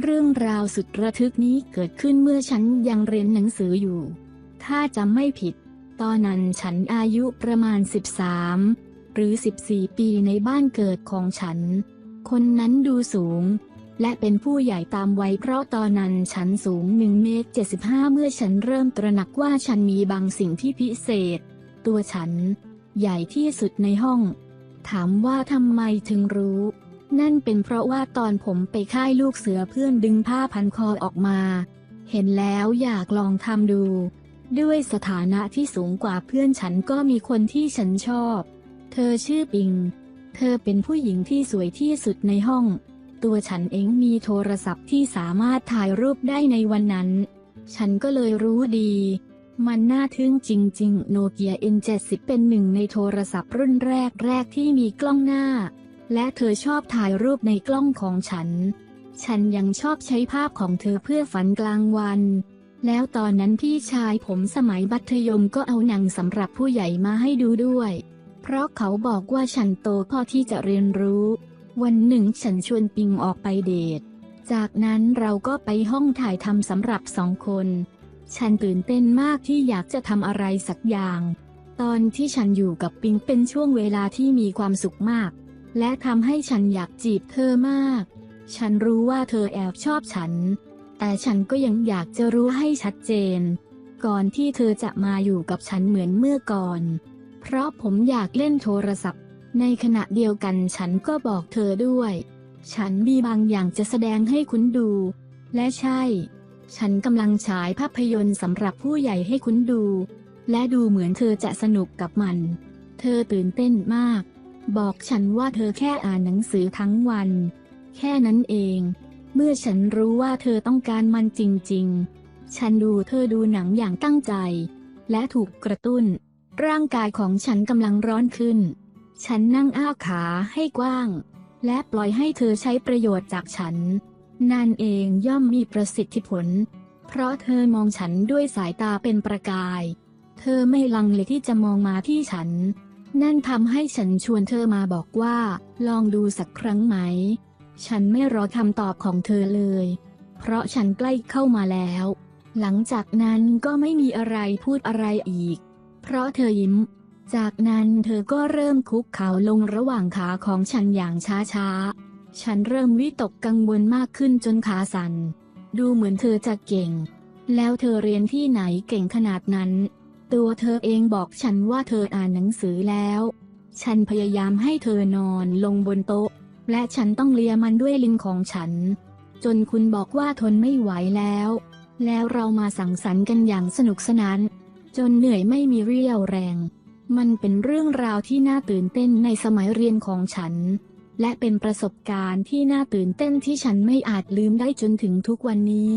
เรื่องราวสุดระทึกนี้เกิดขึ้นเมื่อฉันยังเรียนหนังสืออยู่ ถ้าจำไม่ผิด ตอนนั้นฉันอายุประมาณ 13 หรือ 14 ปีในบ้านเกิดของฉัน คนนั้นดูสูง และเป็นผู้ใหญ่ตามวัยเพราะตอนนั้นฉันสูง1เมตร75 เมื่อฉันเริ่มตระหนักว่าฉันมีบางสิ่งที่พิเศษ ตัวฉัน ใหญ่ที่สุดในห้อง ถามว่าทำไมถึงรู้ นั่นเป็นเพราะว่าตอนผมไปค่ายลูกเสือเพื่อนดึงผ้าพันคอออกมา เห็นแล้วอยากลองทำดู ด้วยสถานะที่สูงกว่าเพื่อนฉันก็มีคนที่ฉันชอบ เธอชื่อปิง เธอเป็นผู้หญิงที่สวยที่สุดในห้อง ตัวฉันเองมีโทรศัพท์ที่สามารถถ่ายรูปได้ในวันนั้น ฉันก็เลยรู้ดี มันน่าทึ่งจริงๆ โนเกีย N70 เป็นหนึ่งในโทรศัพท์รุ่นแรกๆที่มีกล้องหน้า และเธอชอบถ่ายรูปในกล้องของฉัน ฉันยังชอบใช้ภาพของเธอเพื่อฝันกลางวัน แล้วตอนนั้นพี่ชายผมสมัยมัธยมก็เอาหนังสำหรับผู้ใหญ่มาให้ดูด้วย เพราะเขาบอกว่าฉันโตพอที่จะเรียนรู้ วันหนึ่งฉันชวนปิงออกไปเดท จากนั้นเราก็ไปห้องถ่ายทำสำหรับสองคน ฉันตื่นเต้นมากที่อยากจะทำอะไรสักอย่าง ตอนที่ฉันอยู่กับปิงเป็นช่วงเวลาที่มีความสุขมาก และทำให้ฉันอยากจีบเธอมาก ฉันรู้ว่าเธอแอบชอบฉัน แต่ฉันก็ยังอยากจะรู้ให้ชัดเจน ก่อนที่เธอจะมาอยู่กับฉันเหมือนเมื่อก่อน เพราะผมอยากเล่นโทรศัพท์ ในขณะเดียวกันฉันก็บอกเธอด้วย ฉันมีบางอย่างจะแสดงให้คุณดู และใช่ ฉันกำลังฉายภาพยนตร์สำหรับผู้ใหญ่ให้คุณดู และดูเหมือนเธอจะสนุกกับมัน เธอตื่นเต้นมาก บอกฉันว่าเธอแค่อ่านหนังสือทั้งวัน แค่นั้นเอง เมื่อฉันรู้ว่าเธอต้องการมันจริง ๆ ฉันดูเธอดูหนังอย่างตั้งใจ และถูกกระตุ้น ร่างกายของฉันกำลังร้อนขึ้น ฉันนั่งอ้าขาให้กว้าง และปล่อยให้เธอใช้ประโยชน์จากฉัน นั่นเองย่อมมีประสิทธิผล เพราะเธอมองฉันด้วยสายตาเป็นประกาย เธอไม่ลังเลที่จะมองมาที่ฉัน นั่นทำให้ฉันชวนเธอมาบอกว่า ลองดูสักครั้งไหม ฉันไม่รอคำตอบของเธอเลย เพราะฉันใกล้เข้ามาแล้ว หลังจากนั้นก็ไม่มีอะไรพูดอะไรอีก เพราะเธอยิ้ม จากนั้นเธอก็เริ่มคุกเข่าลงระหว่างขาของฉันอย่างช้าๆ ฉันเริ่มวิตกกังวลมากขึ้นจนขาสั่น ดูเหมือนเธอจะเก่ง แล้วเธอเรียนที่ไหนเก่งขนาดนั้น ตัวเธอเองบอกฉันว่าเธออ่านหนังสือแล้ว ฉันพยายามให้เธอนอนลงบนโต๊ะ และฉันต้องเลียมันด้วยลิ้นของฉัน จนคุณบอกว่าทนไม่ไหวแล้ว แล้วเรามาสังสรรค์กันอย่างสนุกสนาน จนเหนื่อยไม่มีเรี่ยวแรง มันเป็นเรื่องราวที่น่าตื่นเต้นในสมัยเรียนของฉัน และเป็นประสบการณ์ที่น่าตื่นเต้นที่ฉันไม่อาจลืมได้จนถึงทุกวันนี้